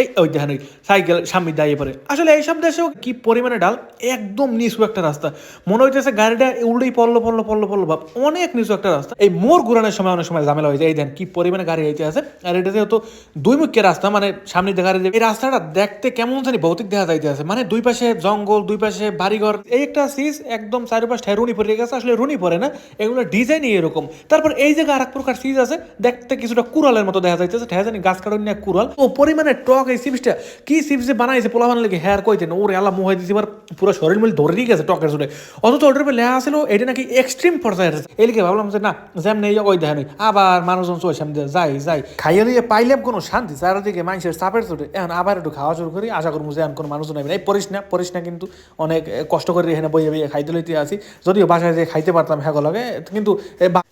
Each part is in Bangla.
এই, ওই দেখেন সাইকেল সামনে দাঁড়িয়ে পড়ে। আসলে এইসব দেশেও কি পরিমাণে ডাল? একদম নিচু একটা রাস্তা। মনে হইতেছে গাড়িটা উল্টেই পড়ল পড়ল পড়ল পড়ল, ভাব, অনেক নিচু একটা রাস্তা। এই মোড় ঘুরানোর সময় অনেক সময় ঝামেলা হয়ে যায় এই দেন কি পরিমাণে গাড়ি হইতে আছে। আর এটা যেহেতু দুই রাস্তা মানে সামনে গাড়ি যাবে। এই রাস্তাটা দেখতে কেমন জানি ভৌতিক দেখা যাইতে আছে। মানে দুই পাশে জঙ্গল, দুই পাশে বাড়িঘর। এই একটা সিজ একদম চারিপাশে রুনি পড়ে গেছে। আসলে রুনি পড়ে না, এগুলো ডিজাইনই এরকম। তারপর এই জায়গায় আর এক প্রকার সিজ আছে, দেখতে কিছুটা কুড়ালের মতো দেখা যাইতেছে। ঠেয়া জানি গাছ কাটুন কুড়াল। ও পরিমাণে টক এই সিপসটা কি সিপস যে বানাইছে পোলা বানালে হেয়ার কইতেন ওরে আল্লাহ মোহাই দিছি এবার পুরো শরীর মিল ধরে গেছে টকের জুড়ে অথচ উপরে লেখা আসলো এটা নাকি এক্সট্রিম পর্যায়ের এই লিখে ভাবলাম যে না জ্যাম নেই ওই দেখেন আবার মানুষজন চোখ সামনে যাই যাই। খাইয়ে দিয়ে পাইলাম কোনো শান্তি চারিদিকে মানুষের চাপের চোটে এখন আবার একটু খাওয়া শুরু করি আশা করব যে এখন কোনো মানুষজন নেবে এই পরিস না পরিস না কিন্তু অনেক কষ্ট করে এখানে বইয়ে বইয়ে খাইতে লইতে আসি যদিও বাসায় যে খাইতে পারতাম হ্যাঁ লাগে কিন্তু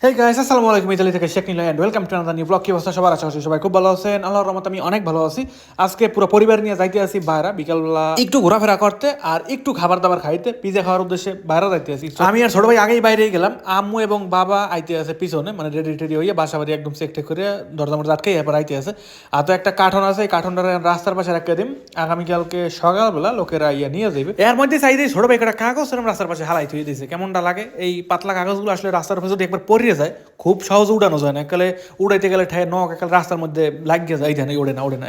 হে গাইস আসসালামু আলাইকুম ইতালি থেকে Sheikh Nil welcome to another new blog কি অবস্থা সবার? আশা করছি সবাই খুব ভালো আছেন। আল্লাহর রহমত আমি অনেক ভালো আছি। আজকে পুরো পরিবার নিয়ে যাইতে আসি বাইরে বিকালবেলা একটু ঘোরাফেরা করতে আর একটু খাবার দাবার খাইতে পিজা খাওয়ার উদ্দেশ্যে বাইরে যাইতে আসি। আমি আর ছোট ভাই আগেই বাইরে গেলাম। আম্মু এবং বাবা আইতে আছে পিছনে মানে রেডি টেডি হইয়া বাসা বাড়ি একদম চেক টেক করে দরজা মরজা আটকে এরপর আইতে আছে আর তো একটা কাঠন আছে এই কাঠনটা রাস্তার পাশে রাখতে দিম। আগামীকালকে সকালবেলা লোকেরা ইয়া নিয়ে যাবে এর মধ্যে চাই দিয়ে ছোট ভাই একটা কাগজ রাস্তার পাশে হালাই থুয়ে দিয়েছে কেমনটা লাগে? এই পাতলা কাগজগুলো আসলে রাস্তার পাশে যদি একবার পড়িয়ে যায় খুব সহজে উড়ানো যায় না। একালে উড়াইতে গেলে ঠায় নখ একালে রাস্তার মধ্যে লাগিয়ে যায় এই ধানে ওড়ে না ওড়ে না।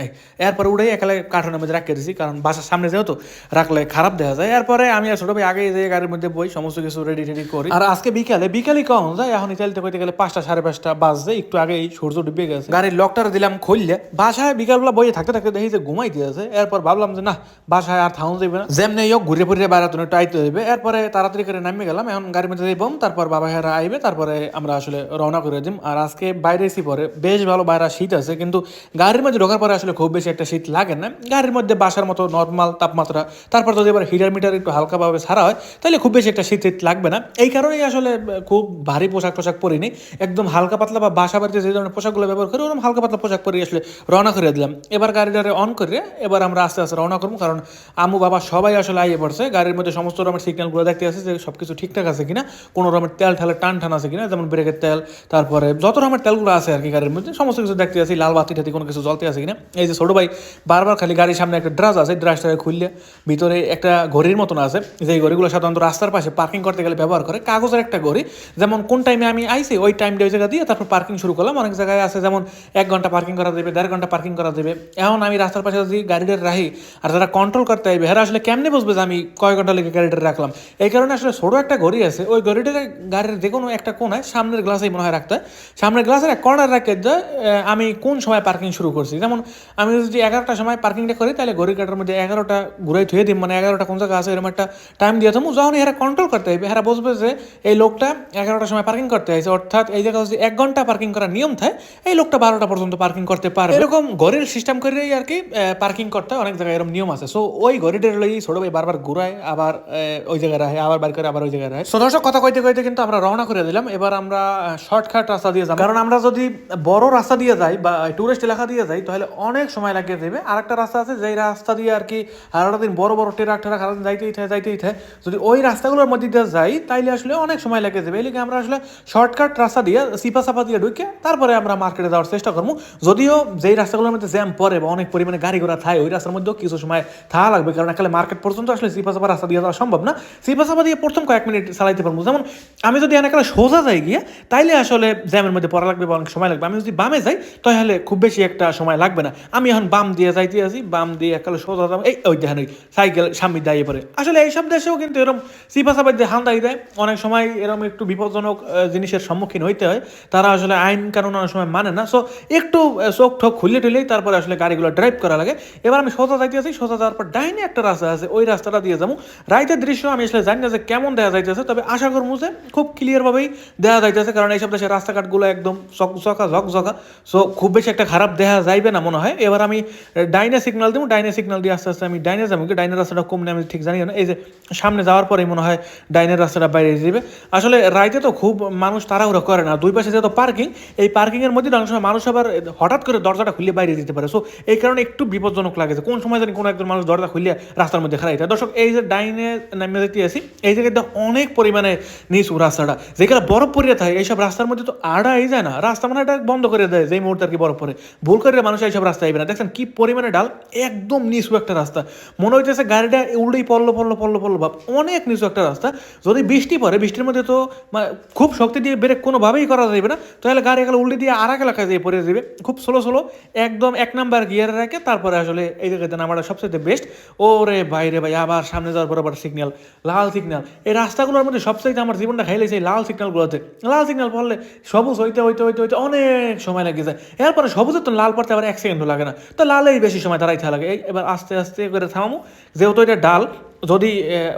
এরপর উড়ে একালে কাঠনের মধ্যে রাখিয়ে দিয়েছি কারণ বাসার সামনে যেহেতু রাখলে খারাপ দেখা যায়। এরপরে আমি আর ছোট ভাই আগে যে গাড়ির মধ্যে বই, সমস্ত কিছু রেডি টেডি করি। আর আজকে বিকালে, বিকালই কখন যায়? এখন ইতালিতে কইতে গেলে পাঁচটা সাড়ে পাঁচটা বাজছে, একটু আগে সূর্য ডুবে গেছে। গাড়ির লকটা দিলাম খুললে, বাসায় বিকালবেলা বইয়ে থাকতে থাকতে দেখি যে ঘুমাই দিয়েছে। এরপর ভাবলাম যে না, বাসায় আর থাউন যাবে না। যেমনি হোক ঘুরে ফিরে বেড়াতে একটু আইতে দেবে এরপরে তাড়াতাড়ি করে নামিয়ে গেলাম, এখন গাড়ির মধ্যে যাইবাম তারপর বাবা হেরা আইবে, তারপরে আমরা আসলে রওনা করে দিম। আর আজকে বাইরে এসি পরে বেশ ভালো বাইরে শীত আছে, কিন্তু গাড়ির মধ্যে ঢোকার পরে আসলে খুব বেশি একটা শীত লাগে না। গাড়ির মধ্যে বাসার মতো নর্মাল তাপমাত্রা, তারপর যদি এবার হিটার মিটার একটু হালকাভাবে ছাড়া হয়, তাহলে খুব বেশি একটা শীত শীত লাগবে না। এই কারণেই আসলে খুব ভারী পোশাক টোশাক পরিনি। একদম হালকা পাতলা বা বাসা বাড়িতে যে ধরনের পোশাকগুলো ব্যবহার করি, ওরকম হালকা পাতলা পোশাক পরে আসলে রওনা করে দিলাম। এবার গাড়িটারে অন করে এবার আমরা আস্তে আস্তে রওনা করব, কারণ আম্মু, বাবা সবাই আসলে আইয়ে পড়ছে। গাড়ির মধ্যে সমস্ত রকমের সিগন্যালগুলো দেখতে আছে যে সব কিছু ঠিকঠাক আছে কিনা, কোনো রকমের তেল ঠালে টান টান আছে কিনা, যেমন ব্রেকের তেল, তারপরে যত রকমের তেলগুলো আছে আর কি গাড়ির মধ্যে, সমস্ত কিছু দেখতে আছি লাল বাতি টাতি কোনো কিছু জ্বলতে আছে কিনা। এই যে ভাই বারবার খালি গাড়ির সামনে একটা ড্রাস আছে, ড্রাসটাকে খুললে ভিতরে একটা ঘড়ির মতন আছে। যে ঘড়িগুলো সাধারণত রাস্তার পাশে পার্কিং করতে গেলে ব্যবহার করে, কাগজের একটা ঘড়ি। যেমন কোন টাইমে আমি আইসি ওই টাইমটা ওই জায়গা দিয়ে তারপর পার্কিং শুরু করলাম। অনেক জায়গায় আছে, যেমন এক ঘণ্টা পার্কিং করা দেবে দেড় ঘণ্টা পার্কিং করা দেবে এখন আমি রাস্তার পাশে যদি গাড়িটা রাখি, আর যারা কন্ট্রোল করতে আইবে, এরা আসলে কেমনে বুঝবে যে আমি কয় ঘণ্টা লেগে গাড়িটা রাখলাম? এই কারণে আসলে ছোটো একটা ঘড়ি আছে, ওই ঘড়িটা গাড়ির যে কোনো একটা কোনায় সামনের গ্লাসেই মনে হয় রাখতে হয়। সামনের গ্লাসের এক কর্নার রাখতে আমি কোন সময় পার্কিং শুরু করছি? যেমন আমি যদি এগারোটার সময় পার্কিংটা করি, তাহলে ঘড়ি কাটার মধ্যে এগারোটা ঘুরাই থুয়ে দিই মানে এগারোটা কোন জায়গা আছে, এরকম একটা টাইম দিয়ে থামু। যখন এরা কন্ট্রোল করতে হবে এরা বুঝবে যে এই লোকটা এগারোটার সময় পার্কিং করতে হয়েছে অর্থাৎ এই জায়গায় যদি এক ঘণ্টা পার্কিং করার নিয়ম থাকে, এই লোকটা বারোটা পর্যন্ত পার্কিং করতে পারে এরকম ঘড়ির সিস্টেম করেই আর কি পার্কিং করতে অনেক জায়গায় এরকম নিয়ম আছে। সো ওই ঘড়িটার লই ছোট ভাই বারবার ঘুরায়, আবার ওই জায়গায় রাখে, আবার বার করে আবার ওই জায়গায় রাখে। সো দর্শক, কথা কইতে কইতে কিন্তু আমরা রওনা করে দিলাম। এবার আমরা শর্টকাট রাস্তা দিয়ে যাব। কারণ আমরা যদি বড় রাস্তা দিয়ে যাই বা টুরিস্ট এলাকা দিয়ে যাই, তাহলে অনেক সময় লাগিয়ে দেবে। আর একটা রাস্তা আছে, যেই রাস্তা দিয়ে আর কি দিন বড় বড় ট্রাক ট্রাক সারাদিন যাইতেই থাকে যাইতেই থাকে যদি ওই রাস্তাগুলোর মধ্যে দিয়ে যাই, তাইলে আসলে অনেক সময় লাগিয়ে দেবে। এলিকে আমরা আসলে শর্টকাট রাস্তা দিয়ে সিপা সাপা দিয়ে ঢুকে তারপরে আমরা মার্কেটে যাওয়ার চেষ্টা করব। যদিও যেই রাস্তাগুলোর মধ্যে জ্যাম পড়ে বা অনেক পরিমাণে গাড়ি ঘোড়া থাকে ওই রাস্তার মধ্যেও কিছু সময় থাকা লাগবে। কারণ একালে মার্কেট পর্যন্ত আসলে সিপা সাপা রাস্তা দিয়ে যাওয়া সম্ভব না। সিপা সাপা দিয়ে প্রথম কয়েক মিনিট চালাইতে পারব। যেমন আমি যদি একালে সোজা যাই গিয়ে, তাইলে আসলে জ্যামের মধ্যে পড়া লাগবে বা অনেক সময় লাগবে। আমি যদি বামে যাই, তাহলে খুব বেশি একটা সময় লাগবে না। আমি এখন বাম দিয়ে যাইতে আছি, বাম দিয়ে একালে সোজা যাব। এই, ওই দেখেন ওই সাইকেল সামনে দাঁড়িয়ে পড়ে। আসলে এইসব দেশেও কিন্তু এরকম সিপা সাপা দিয়ে হান দাঁড়িয়ে দেয়, অনেক সময় এরকম একটু বিপজ্জনক জিনিসের সম্মুখীন হইতে হয়। তারা আসলে আইন কানুন অনেক সময় মানে না। সো একটু চোখ ঠোক খুললে টুলেই তারপরে আসলে গাড়িগুলো ড্রাইভ করা লাগে। এবার আমি সোজা যাইতে আছি, সোজা যাওয়ার পর ডাইনে একটা রাস্তা আছে, ওই রাস্তাটা দিয়ে যাব। রাইতের দৃশ্য আমি আসলে জানি না যে কেমন দেখা যাইতেছে, তবে আশা করব যে খুব ক্লিয়ারভাবেই দেখা যাইতেছে, কারণ এইসব দেশের রাস্তাঘাটগুলো একদম চকচকা, ঝকঝকা। সো খুব বেশি একটা খারাপ দেখা যাইবে না মনে হয়। এবার আমি ডাইনে সিগনাল দিব ডাইনে সিগনাল দিয়ে আস্তে আস্তে আমি ডাইনে যাব। কি ডাইনের রাস্তাটা কম আমি ঠিক জানি না। এই যে সামনে যাওয়ার পরেই মনে হয় ডাইনের রাস্তাটা বাইরে দিবে। আসলে রাইতে তো খুব মানুষ তাড়াহুড়ো করে না। দুই পাশে যেহেতু পার্কিং এই পার্কিংয়ের মধ্যে অনেক সময় মানুষ আবার হঠাৎ করে দরজাটা খুলে বাইরে দিতে পারে। সো এই কারণে একটু বিপজ্জনক লাগে যে, কোন সময় জানি কোনো একজন মানুষ দরজা খুলে রাস্তার মধ্যে খারাই দর্শক, এই যে ডাইনে নামিয়ে দেখতে আসি, এই জায়গাটা অনেক পরিমাণে নিচু রাস্তাটা। যেখানে বরফ পড়িয়ে থাকে, এইসব রাস্তার মধ্যে তো আড়াই যায় না। রাস্তা মানে এটা বন্ধ করে দেয়, যেই মুহূর্তে আর কি বরফ পড়ে। ভুল করে মানুষ এইসব রাস্তা আইবে না। দেখছেন কি পরিমাণে ডাল একদম নিচু একটা রাস্তা। মনে হইতেছে গাড়িটা উল্টেই পড়ল পড়ল পড়ল পড়ল, ভাব, অনেক নিচু একটা রাস্তা। যদি বৃষ্টি পড়ে, বৃষ্টির মধ্যে তো মানে খুব শক্তি দিয়ে ব্রেক কোনোভাবেই করা যাবে না। তাহলে গাড়ি এগুলো উল্টে দিয়ে আর এক এলাকায় যেয়ে পড়ে যাবে খুব স্লো স্লো একদম এক নাম্বার গিয়ারে রাখে তারপরে আসলে এই জায়গাতে নামাটা সবচেয়ে বেস্ট ওরে বাইরে ভাই, আবার সামনে যাওয়ার পর আবার সিগন্যাল লাল সিগন্যাল এই রাস্তাগুলোর মধ্যে সবচেয়ে আমার জীবনটা খাইলেছে এই লাল সিগন্যালগুলোতে লাল সিগন্যাল পড়লে সবুজ হইতে হইতে হইতে হইতে অনেক সময় লাগে যায়। এরপরে সবুজের তো লাল পড়তে আবার এক সেকেন্ডও লাগে না। তো লালেই বেশি সময় দাঁড়াইতে লাগে। এই এবার আস্তে আস্তে করে থামামু। যেহেতু এটা ডাল, যদি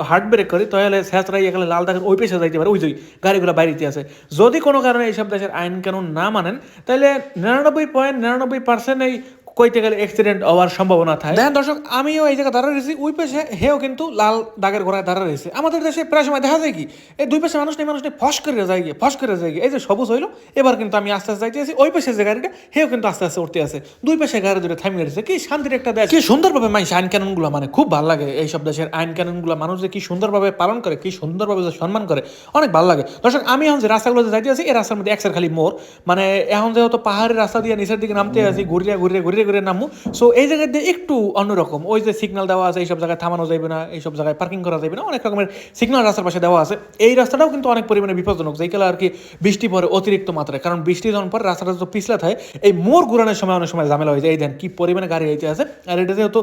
হার্ট ব্রেক করি, তাহলে স্যাঁচড়াই এখানে লাল দাগের ওই পেশে যাইতে পারে। ওই যে গাড়িগুলো বাইরেতে আছে। যদি কোনো কারণে এইসব দেশের আইন কানুন না মানেন, তাহলে নিরানব্বই পয়েন্ট নিরানব্বই পার্সেন্ট এই কইতে গেলে অ্যাক্সিডেন্ট হওয়ার সম্ভাবনা থাকে। দেখেন দর্শক আমিও এই জায়গায় দাঁড়া রয়েছি ওই পাশে হেও কিন্তু লাল দাগের ঘোড়ায় দাঁড়া রয়েছে। আমাদের দেশে প্রায় সময় দেখা যায় কি এই দুই পাশে মানুষ নেই মানুষ নেই ফস করে যায় গিয়ে ফস করে যায় গিয়ে এই যে সবুজ হইল এবার কিন্তু আমি আস্তে আস্তে যাইতে আছি ওই পাশে যে গাড়িটা হেও কিন্তু আস্তে আস্তে উঠতে আছে। দুই পাশে গাড়ি ধরে থামিয়ে রয়েছে। কি শান্তির একটা দেশ। কি সুন্দরভাবে মানুষ আইন কানুনগুলো মানে খুব ভালো লাগে এই সব দেশের আইন কানুনগুলো মানুষ যে কি সুন্দরভাবে পালন করে কি সুন্দরভাবে যে সম্মান করে অনেক ভালো লাগে। দর্শক আমি এখন যে রাস্তাগুলোতে যাইতে আছি এই রাস্তার মধ্যে একসার খালি মোর মানে এখন যেহেতু পাহাড়ের রাস্তা দিয়ে নিচের দিকে নামতে আছি ঘুরিয়ে ঘুরিয়ে ঘুরিয়ে ঘুরিয়ে নামবো সো এই জায়গাতে একটু অন্যরকম ওই যে সিগন্যাল দেওয়া আছে, এইসব জায়গায় থামানো যাবে না, এইসব জায়গায় পার্কিং করা যাবে না, অনেক রকমের সিগন্যাল রাস্তার পাশে দেওয়া আছে। এই রাস্তাটাও কিন্তু অনেক পরিমাণে বিপজ্জনক। যেইগুলো আর কি বৃষ্টি পরে অতিরিক্ত মাত্রায়। কারণ বৃষ্টি যখন পরে রাস্তাটা তো পিছলা থাকে, এই মোড় ঘুরানোর সময় অনেক সময় ঝামেলা হয়ে যায়। এই দেন কি পরিমাণে গাড়ি আইতে আছে। আর এটা যেহেতু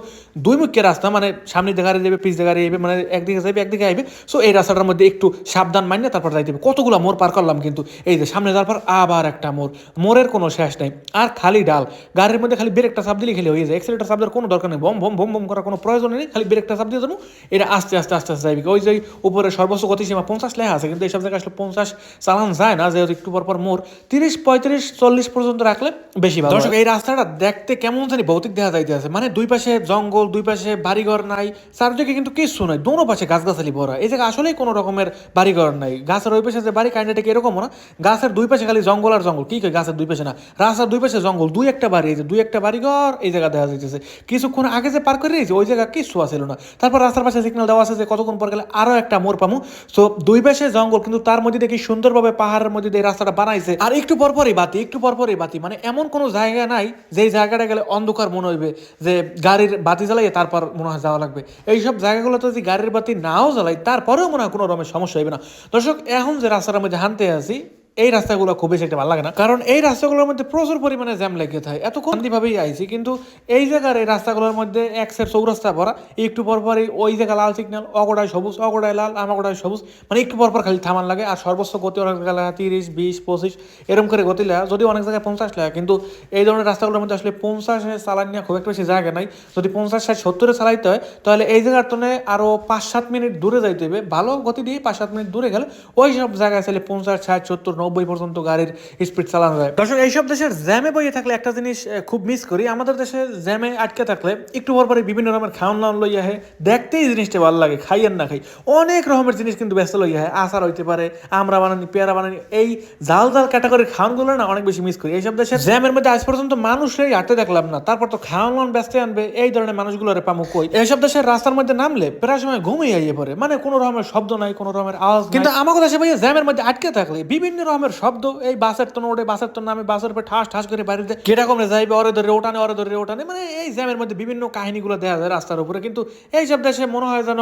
দুই মুখের রাস্তা মানে সামনে দিয়ে গাড়ি যাবে পিছ দিয়ে গাড়ি যাবে মানে একদিকে যাবে একদিকে আইবে। সো এই রাস্তাটার মধ্যে একটু সাবধান মানিয়ে তারপর যাইতে হবে। কতগুলো মোড় পার করলাম কিন্তু। এই যে সামনে যাওয়ার পর আবার একটা মোড়। মোড়ের কোনো শেষ নাই। আর খালি ডাল। গাড়ির মধ্যে খালি ব্রেকটা চাপ দিলে খেলে হয়ে যায়। এক্সেলেটার চাপ দেওয়ার কোনো দরকার নেই। বম বম বম বম করার কোনো প্রয়োজন নেই। খালি ব্রেকটা চাপ দিয়ে দেবো। এটা আস্তে আস্তে আস্তে আস্তে যাইবে। ওই যে উপরে সর্বোচ্চ গতিসীমা পঞ্চাশ লেখা আছে, কিন্তু এইসব জায়গায় আসলে পঞ্চাশ চালান যায় না। যেহেতু একটু পর পর মোড়। তিরিশ, পঁয়ত্রিশ, চল্লিশ পর্যন্ত রাখলে বেশি ভালো দর্শক, এই রাস্তাটা দেখতে কেমন জানি ভৌতিক দেখা যাইতে আছে। মানে দুই পাশে জঙ্গল, দুই পাশে বাড়িঘর নাই। চারদিকে কিন্তু কিছু নয় দোনো পাশে গাছগাছালি ভরা। এই জায়গা আসলেই কোনো রকমের বাড়িঘর নাই। গাছের ওই পাশে যে বাড়ি কাইন্ডাটাকে এরকমও না? গাছের দুই পাশে খালি জঙ্গল আর জঙ্গল। কি গাছের দুই পাশে না? রাস্তার দুই পাশে জঙ্গল। দুই একটা বাড়ি, এই যে দুই একটা বাড়িঘর এই জায়গা দেখা যাইতেছে। কিছুক্ষণ আগে যে পার করে রয়েছে, ওই জায়গা কিছু আসছিল না। তারপর রাস্তার পাশে সিগন্যাল দেওয়া আছে যে কতক্ষণ পর গেলে আরও একটা মোড় পামু। সো দুই পাশে জঙ্গল, কিন্তু তার মধ্যে দেখি সুন্দরভাবে পাহাড়ের মধ্যে দিয়ে রাস্তাটা বানাইছে। আর একটু পর পরই বাতি, একটু পর পরই বাতি। মানে এমন কোনো জায়গা নাই, যেই জায়গাটা গেলে অন্ধকার মনে হইবে, যে গাড়ির বাতি জ্বালাইয়ে তারপর মনে হয় যাওয়া লাগবে। এইসব জায়গাগুলোতে যদি গাড়ির বাতি নাও জ্বালাই, তারপরেও মনে হয় কোনো রকমের সমস্যা হইবে না। দর্শক, এখন যে রাস্তাটার মধ্যে হানতে আছি এই রাস্তাগুলো খুব বেশি একটা ভালো লাগে না। কারণ এই রাস্তাগুলোর মধ্যে প্রচুর পরিমাণে জ্যাম লেগে থাকে। এত শান্তিভাবেই আইছি, কিন্তু এই জায়গার এই রাস্তাগুলোর মধ্যে এক একসের চৌরাস্তা ভরা, একটু পর পরই ওই জায়গা লাল সিগন্যাল অগোড়ায় সবুজ, অগোড়ায় লাল, আমাগোড়ায় সবুজ মানে একটু পর পর খালি থামান লাগে, আর সর্বোচ্চ গতি অনেক জায়গায় তিরিশ, বিশ, পঁচিশ এরকম করে গতি লাগা যদি অনেক জায়গায় পঞ্চাশ লাগে, কিন্তু এই ধরনের রাস্তাগুলোর মধ্যে আসলে পঞ্চাশে চালান নিয়ে খুব একটা বেশি জায়গা নাই। যদি পঞ্চাশ, ষাট, সত্তরে চালাইতে হয়, তাহলে এই জায়গার তুলনায় আরও পাঁচ, সাত মিনিট দূরে যাইতে হবে। ভালো গতি দিয়ে পাঁচ, সাত মিনিট দূরে গেলে ওই সব জায়গায় চাইলে পঞ্চাশ, ষাট, সত্তর নব্বই পর্যন্ত গাড়ির স্পিড চালানো যায়। দর্শক এইসব দেশের জ্যামে বইয়ে থাকলে একটা জিনিস খুব মিস করি। আমাদের দেশে জ্যামে আটকে থাকলে একটু পর পরে বিভিন্ন রকমের খাওয়ান লাউন লইয়া হয় দেখতেই জিনিসটা ভালো লাগে খাই আর না খাই। অনেক রকমের জিনিস কিন্তু ব্যস্ত লইয়া হয় আচার হইতে পারে আমরা বানানি পেয়ারা বানানি এই জাল জাল ক্যাটাগরির খাওয়ানগুলো না অনেক বেশি মিস করি। এইসব দেশের জ্যামের মধ্যে আজ পর্যন্ত মানুষই হাঁটতে দেখলাম না। তারপর তো খাওয়ান লাউন ব্যস্ত আনবে এই ধরনের মানুষগুলো মানুষগুলোরে পামু কই? এইসব দেশের রাস্তার মধ্যে নামলে প্রায় সময় ঘুমিয়ে আইয়ে পড়ে। মানে কোনো রকমের শব্দ নাই কোনো রকমের আওয়াজ নাই। কিন্তু আমাকে দেশে ভাইয়া জ্যামের মধ্যে আটকে থাকলে বিভিন্ন রকমের শব্দ, এই বাসের তো ওঠে বাসের তো নামে, বাসের উপরে ঠাস ঠাস করে বাড়িতে কীরকম যাইবে, ওরে ধরে ওঠানে ওরে ধরে ওঠানে মানে এই জ্যামের মধ্যে বিভিন্ন কাহিনীগুলো দেখা যায় রাস্তার উপরে। কিন্তু এইসব দেশে মনে হয় যেন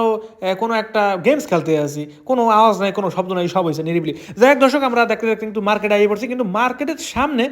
কোনো একটা গেমস খেলতে আছি কোনো আওয়াজ নাই, কোনো শব্দ নাই, সব হয়েছে নিরিবিলি। যাই হোক দর্শক, আমরা দেখতে দেখতে কিন্তু মার্কেটে আইয়ে পড়ছি, কিন্তু মার্কেটের সামনে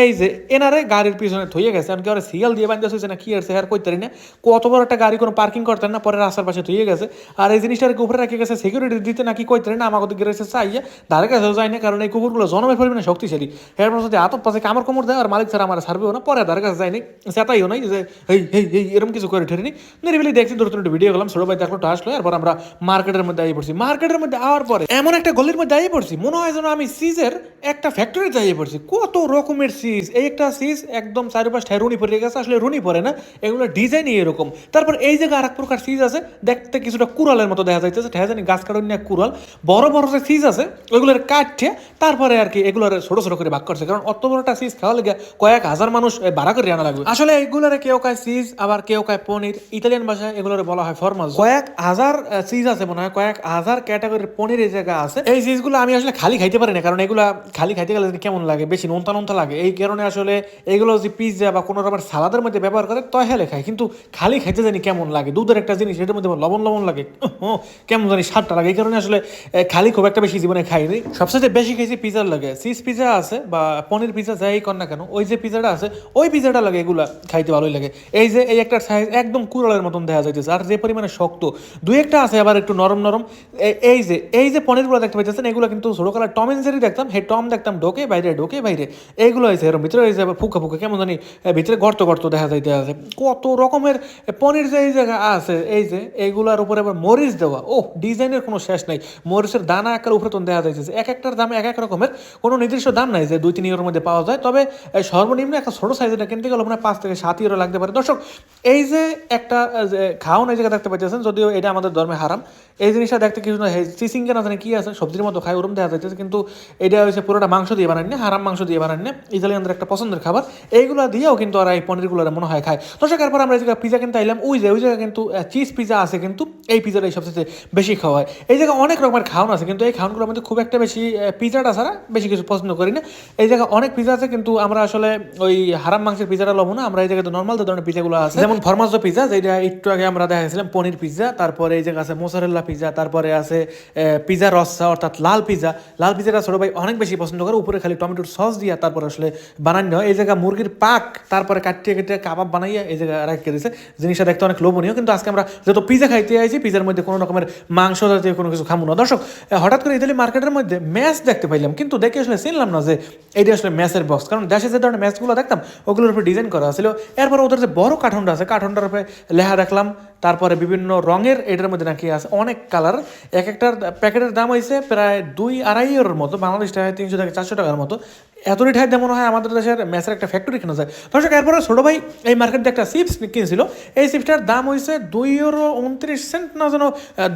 এই যে এনারে গাড়ির পিছনে থইয়ে গেছে, এমনকি ওরা সিয়াল দিয়ে বান্ধে হয়েছে না কি আর আর কইতে পারি না। কত বড় একটা গাড়ি, কোনো পার্কিং করতেন না, পরে রাস্তার পাশে থইয়ে গেছে। আর এই জিনিসটার উপরে রেখে গেছে সিকিউরিটি দিতে নাকি কইতে পারি না, আমাকে রয়েছে চাইয়ে, ধারে কাছেও যায় না, কারণ এই কুকুরগুলো জনমের পরিমাণে শক্তিশালী। এর মধ্যে যদি আতপ পাশে কামড় কামড় দেয়, আর মালিক স্যার আমার ছাড়বেও না। পরে ধারে কাছে যায়নি সেটাইও নাই যে এই এই এই এরকম কিছু করে ঠেরিনি নিরিবিলি দেখছি দূর দূর ভিডিও গেলাম ছোট ভাই দেখল আসলো এরপর আমরা মার্কেটের মধ্যে আইয়ে পড়ছি। মার্কেটের মধ্যে আওয়ার পরে এমন একটা গলির মধ্যে আইয়ে পড়ছি, মনে হয় যেন আমি সিজের একটা ফ্যাক্টরিতে আইয়ে পড়ছি। কত রকমের সিজ, এই একটা সিজ একদম চারিপাশ রুনি পরে গেছে, আসলে রুনি পরে না, এগুলো ডিজাইনই এরকম। তারপর এই জায়গায় আরেক প্রকার সিজ আছে, দেখতে কিছুটা কুড়ালের মতো দেখা যাইতেছে, ঠেয়া জানি গাছ কাটন কুড়াল। বড় বড় যে সিজ আছে, ওইগুলোর কাটছে তারপরে আর কি এগুলোর ছোট ছোট করে ভাগ করছে। কারণ অত বড়টা সিজ খাওয়া লেগে কয়েক হাজার মানুষ ভাড়া করে আনা লাগবে। আসলে এগুলোর কেউ কায় সিজ আবার কেউ কায় পনির। ইতালিয়ান ভাষায় এগুলোর বলা হয় ফরমাল কয়েক হাজার সিজ আছে মনে হয়, কয়েক হাজার ক্যাটাগরির পনির এই জায়গা আছে। এই সিজগুলো আমি আসলে খালি খাইতে পারি না, কারণ এগুলা খালি খাইতে গেলে কেমন লাগে, বেশি নোনতা নোনতা লাগে। এই কারণে আসলে এগুলো যদি পিৎজা বা কোনো রকমের সালাদের মধ্যে ব্যবহার করে তয় হেলে খায়। কিন্তু খালি খাইতে জানি কেমন লাগে। দুধের একটা জিনিস, এটার মধ্যে লবণ লবণ লাগে। কেমন জানি স্বাদটা লাগে। এই কারণে আসলে খালি খুব একটা বেশি জীবনে খাইনি। সবচেয়ে বেশি খাইছি পিজার লাগে। চিজ পিজা আছে বা পনির পিজা যাই কর না কেন, ওই যে পিজাটা আছে, ওই পিজাটা লাগে, এগুলা খাইতে ভালোই লাগে। এই যে, এই একটা সাইজ একদম কুড়ালের মতন দেখা যাইতেছে, আর যে পরিমাণে শক্ত। দুই একটা আছে আবার একটু নরম নরম। এই যে এই যে পনিরগুলো দেখতে পাইতেছেন, এগুলো কিন্তু ছোটো কালার টম এন্ড জেরি দেখতাম, হে টম দেখতাম ঢোকে, বাইরে ঢোকে, বাইরে। এইগুলো হয়েছে এরকম ভিতরে হয়েছে আবার ফুকা ফুকা, কেমন জানি ভিতরে গর্ত গর্ত দেখা যাইতে আছে। কত রকমের পনির যে এই জায়গা আছে, এই যে এইগুলোর উপরে আবার মরিচ দেওয়া। ও ডিজাইনের কোনো শেষ নাই। মরিচের দানা একের উপরে তো দেখা যাইতেছে। এক একটার দাম এক এক রকমের কোনো নির্দিষ্ট দাম নাই যে দুই, তিন ইউরোর মধ্যে পাওয়া যায়। তবে সর্বনিম্ন একটা ছোটো সাইজের কিনতে গেলে মানে পাঁচ থেকে সাত ইউরো লাগতে পারে। দর্শক, এই যে একটা যে খাওয়ান এই জায়গা দেখতে পাইতেছেন, যদিও এটা আমাদের ধর্মে হারাম, এই জিনিসটা দেখতে কিছু না চিচিঙ্গা না জানি কি আছে, সবজির মতো খাই ওরম দেখা যাইতেছে, কিন্তু এটা হচ্ছে পুরোটা মাংস দিয়ে বানান হারাম মাংস দিয়ে বানান না, ইতালিয়ানদের একটা পছন্দের খাবার। এইগুলো দিয়েও কিন্তু আর এই পনিরগুলো মনে হয় খায়। দর্শক, এরপর আমরা এই জায়গায় পিজা কিনতে আইলাম, ওই যে, ওই জায়গায় কিন্তু চিজ পিজা আছে কিন্তু, এই পিজাটাই সবচেয়ে বেশি খাওয়া হয়। এই জায়গায় অনেক রকমের খাওয়ান আছে, কিন্তু এই খাওয়ানগুলোর মধ্যে খুব একটা বেশি পিজাটা ছাড়া বেশি কিছু পছন্দ করি না এই জায়গায় অনেক পিজা আছে, কিন্তু আমরা আসলে ওই হারাম মাংসের পিজাটা লবো না। আমরা এই জায়গায় নর্মাল ধরনের পিজাগুলো আছে। যেমন ফরমাজো পিজা যেটা একটু আগে আমরা দেখাইছিলাম, পনির পিজা তারপরে এই জায়গায় আছে মোসারেল্লা পিজা তারপরে আছে পিজা রসা অর্থাৎ লাল পিজা লাল পিজাটা ছোট ভাই অনেক বেশি পছন্দ করে, উপরে খালি টমেটোর সস দিয়া তারপরে আসলে বানানো হয়। এই জায়গায় মুরগির পাক, তারপরে কাটিয়ে কেটে কাবাব বানাইয়া এই জায়গায় রাখিয়ে দিয়েছে জিনিসটা দেখতে অনেক লোভনীয়, কিন্তু আজকে আমরা যেহেতু পিজা খাইতে আইছি পিজার মধ্যে কোনো রকমের মাংস জাতীয় কোনো কিছু খামু না। দর্শক হঠাৎ করে ইতালি মার্কেটের মধ্যে ম্যাচ দেখতে পাইলাম। কিন্তু দেখে আসলে চিনলাম না যে এটা আসলে ম্যাচের বক্স কারণ দেশে যে ধরনের ম্যাচগুলো দেখতাম, ওগুলোর উপরে ডিজাইন করা ছিল এরপর ওদের যে বড় কাঠনটা আছে কাঠনটার উপরে লেহা দেখলাম তারপরে বিভিন্ন রঙের এটার মধ্যে নাকি আছে অনেক কালার এক একটার প্যাকেটের দাম হয়েছে প্রায় দুই আড়াই ইউরোর মতো বাংলাদেশটা তিনশো থেকে চারশো টাকার মতো। এতটি ঠাইতে মনে হয় আমাদের দেশের ম্যাচের একটা ফ্যাক্টরি কেনা যায়। দর্শক, এরপরে ছোটো ভাই এই মার্কেট একটা চিপস কিনছিল। এই চিপসটার দাম হয়েছে দুই ইউরো উনত্রিশ সেন্ট না যেন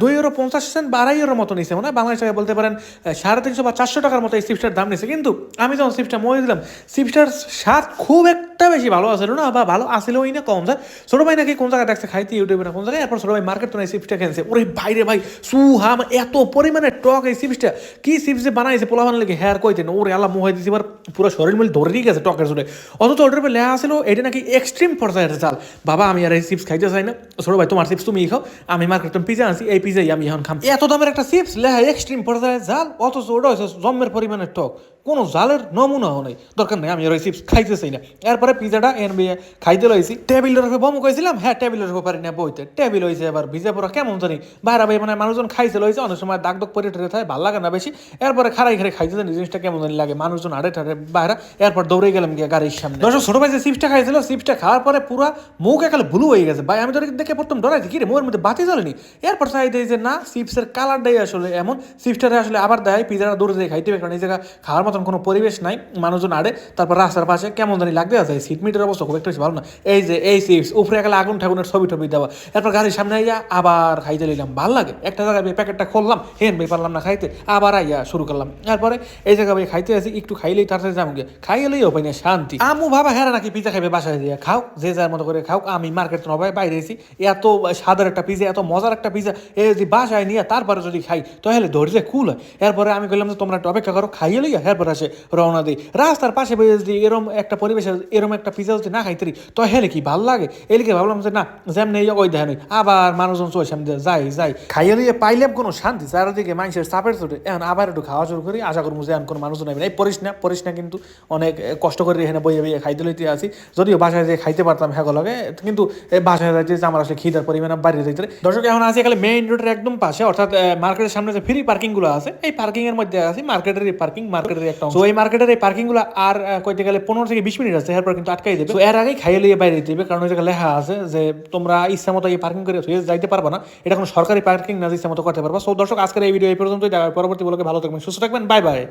দুই ইউরো পঞ্চাশ সেন্ট বা আড়াই ইউরোর মতো নিছে। মনে হয় বাংলাদেশ বলতে পারেন সাড়ে তিনশো বা চারশো টাকার মতো এই চিপসটার দাম নিছে। কিন্তু আমি যখন চিপসটা মরে দিলাম চিপসটার স্বাদ খুব একটা বেশি ভালো আসছিল না বা ভালো আসলেই না কম যায়। ছোটো ভাই নাকি কোন জায়গায় দেখছে, খাইতে ইউটিউবে না, কোন জায়গায়? এরপর ছোটো ভাই মার্কেট তো এই চিপসটা কিনছে। ওরে বাইরে ভাই, সুহাম, এত পরিমাণে টক এই চিপসটা কি চিপস যে বানাইছে পোলা বানালে হেয়ার কইতেন। ওরে আল্লাহ মোহাই দিছি এবার পুরো শরীর মিল ধরে গেছে টকের জোরে। অথচ অর্ডার লেয়া আসলো এটা নাকি এক্সট্রিম পর্যায়ের চাল বাবা, আমি আর এই চিপস খাইতে চাই না। সরো ভাই, তোমার চিপস তুমি খাও, আমি মার্কেট পিজা আনছি, এই পিজাই আমি এখন খাম। এত দামের একটা চিপস লেহা এক্সট্রিম পর্যায়ের জাল অথচ ওটা হচ্ছে জম্মের পরিমাণের টক। কোনো জালের নমুনাও নেই। দরকার নেই, আমি চিপস খাইতে চাই না। এরপরে পিজাটা এনবি খাইতে লইছি টেবিলের উপরে বম কইছিলাম হ্যাঁ টেবিলের উপরে পারি না বইতে টেবিল হয়েছে এবার ভিজে পড়া কেমন জানি? বাইরা ভাই মানে মানুষজন খাইছে লইছে অনেক সময় দাগ দাগ পরে টেরে থাকে ভালো লাগে না বেশি এরপরে খারাই খারাই খাইতে জানি, জিনিসটা কেমন জানি লাগে। মানুষজন আড়ে ঠাড়ে বাইরা এরপর দৌড়ে গেলাম গিয়ে গাড়ির সামনে। দর্শক ছোট ভাই যে চিপসটা খাইছিল চিপসটা খাওয়ার পরে পুরো মুখ একালে ভুলু হয়ে গেছে। ভাই আমি তো দেখে প্রথম ডরাইছি কি রে মুখের মধ্যে বাতি জ্বলেনি এরপর চাই যে না চিপসের কালারটাই আসলে এমন। চিপসটারে আসলে আবার দেয় পিজাটা দৌড়ে দিয়ে খাইতে হবে কারণ এই জায়গা খাওয়ার মতন কোনো পরিবেশ নাই, মানুষজন আড়ে, তারপর রাস্তার পাশে কেমন জানি লাগতে আছে সিট মিটের অবস্থা খুব একটা বেশি ভালো না। এই যে, এই চিপস উপরে একালে আগুন ঠাকুনের ছবি টবি দেওয়া। এরপর গাড়ির সামনে আইয়া আবার খাইতে লইলাম, ভালো লাগে। একটা জায়গায় প্যাকেটটা খুললাম, হেন ভাই পারলাম না খাইতে, আবার আইয়া শুরু করলাম। এরপরে এই জায়গায় ভাই খাইতে আসি, একটু খাইলেই তার সাথে যাব গিয়ে। খাইলেই ওপাই না, শান্তি। আমু বাবা হ্যাঁ নাকি পিজা খাইবে বাসায় দিয়ে খাও, যে যার মতো করে খাও, আমি মার্কেট নবাই বাইরে এসি এত সাদার একটা পিজা এত মজার একটা পিজা এই যদি বাসায় নিয়ে তারপরে যদি খাই, তাহলে ধৈর্য কুল হয় এরপরে আমি বললাম যে, তোমরা একটু অপেক্ষা করো, খাইয়ে লইয়া, এরপর আসে, রওনা দিই। রাস্তার পাশে বেয়ে যদি এরম একটা পরিবেশে এরম একটা পিজা যদি না খাইতে তো হেলে কি ভালো লাগে? এলিকে ভাবলাম যে না, যেমনি ওই দেখেন, আবার মানুষজন চলে সামনে যাই যাই। খাইয়ে লইয়া পাইলাম কোনো শান্তি, চারিদিকে মানুষের চাপের চোটে। এখন আবার একটু খাওয়া শুরু করি, আশা করব যে এখন কোনো মানুষজন নেবেন এই পরিস না পরিস না কিন্তু অনেক কষ্ট করে এখানে বইয়ে বইয়ে খাইতে লইতে আসি। যদিও বাসায় যে খাইতে পারতাম হ্যাঁ লাগে, কিন্তু বাসায় যাইতে আমার আসলে খিদার পরিমাণ বাড়িয়ে যাইতে দর্শক, এখন আছে এখানে মেইন রোডের একদম পাশে, অর্থাৎ মার্কেটের সামনে যে ফ্রি পার্কিংগুলো আছে, এই পার্কিং এর মধ্যে আছে মার্কেটের পার্কিং মার্কেটের একটা তো এই মার্কেটের এই পার্কিংগুলো আর কইতে গেলে পনেরো থেকে বিশ মিনিট আছে এরপর কিন্তু আটকাই দেবে। তো এর আগেই খাইয়ে লিয়ে বাইরে দিতে হবে কারণ ওই জায়গায় লেখা আছে যে তোমরা ইচ্ছা মতো এই পার্কিং করে যাইতে পারবা না। এটা কোনো সরকারি পার্কিং না ইচ্ছা মতো করতে পারবা। সো দর্শক আজকের এই ভিডিও এই পর্যন্তই। দেখা পরবর্তী বলকে ভালো থাকবেন সুস্থ থাকবেন। Bye bye